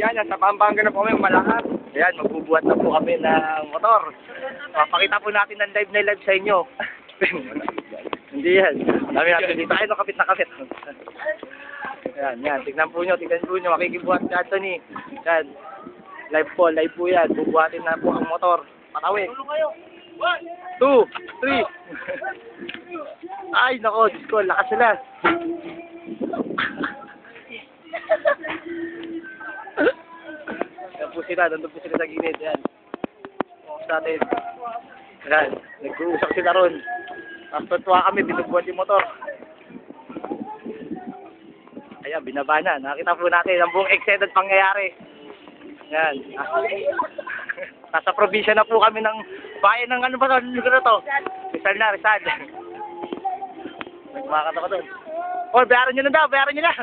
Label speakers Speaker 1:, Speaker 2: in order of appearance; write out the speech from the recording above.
Speaker 1: Yan, nasa Pampanga na po kami, malakas.
Speaker 2: Ayan, magbubuhat na po kami ng motor. Papakita po natin ng live na live sa inyo. Hindi yan. Dami natin dito. Ay, no, kapit na kapit. Ayan, yan. Tignan po nyo, tignan po nyo. Makikibuhat si Anthony. Yan. Live po, live po yan. Bubuhatin na po ang motor. Patawid. Two, three. Ay, nako, Diyos ko, lakas sila. Yan po sila, nandun po sila sa gilid. Yan. Focus natin. Yan, nag-uusap sila ron. Tapos tuwa kami, binubuhat yung motor. Ayan, binaba na. Nakita po natin ang buong extended pangyayari. Yan. Nasa probinsya na po kami ng bayan ng ano ba? Lugar na to? Rizal na, Rizal. Nagmakata ko doon. Oh, bayaran nyo na daw, bayaran nyo na.